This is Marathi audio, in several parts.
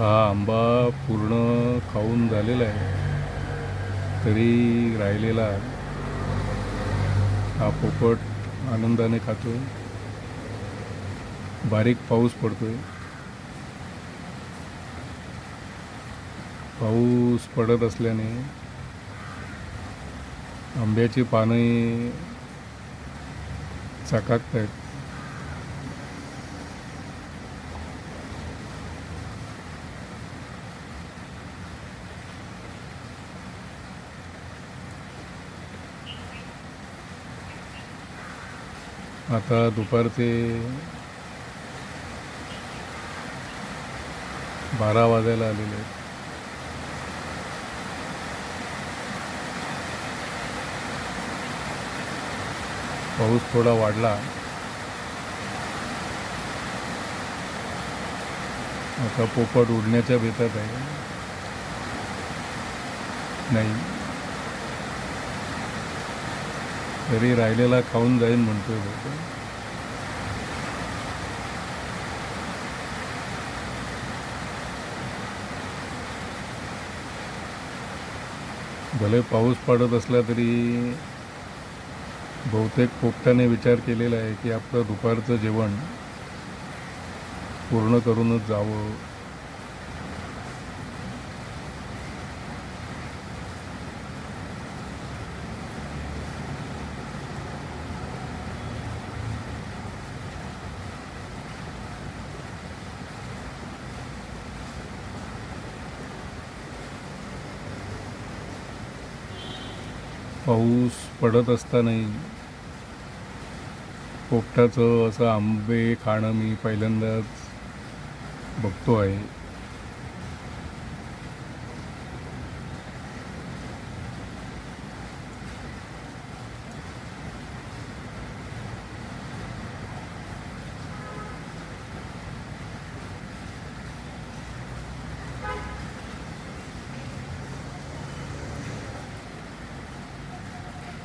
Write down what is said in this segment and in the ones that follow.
हा आंबा पूर्ण खाऊन झालेला आहे. तरी राहिलेला हा पोपट आनंदाने खातो बारीक पाऊस पडतोय. पाऊस पडत असल्याने आंब्याची पानं चकाकत आहेत आता दुपारचे बारा वाजायला आलेले आहेत. पाऊस थोडा वाढला. आता पोपट उडण्याच्या बेतात आहे. नाही. तरी राहिलेला खाऊन जाईन म्हणतोय बहुतेक. भले पाऊस पडत असला तरी बहुतेक पोपटाने विचार केलेला आहे की आपलं दुपारचं जेवण पूर्ण करूनच जावं पाऊस पडत असतानाही पोपटाचं असं आंबे खाणं मी पहिल्यांदाच बघतो आहे.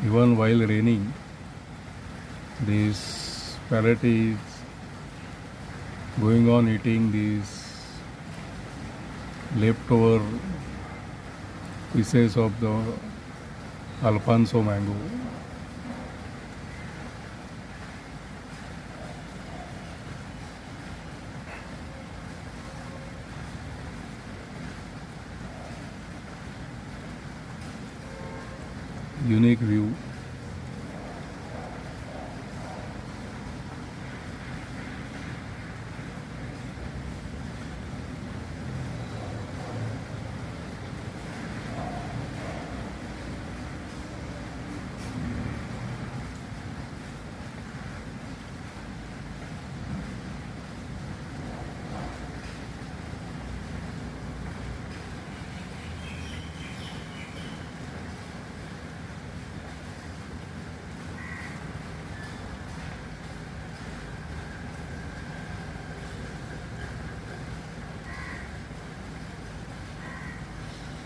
Even while raining this parrot is going on eating these leftover pieces of the alfonso mango unique view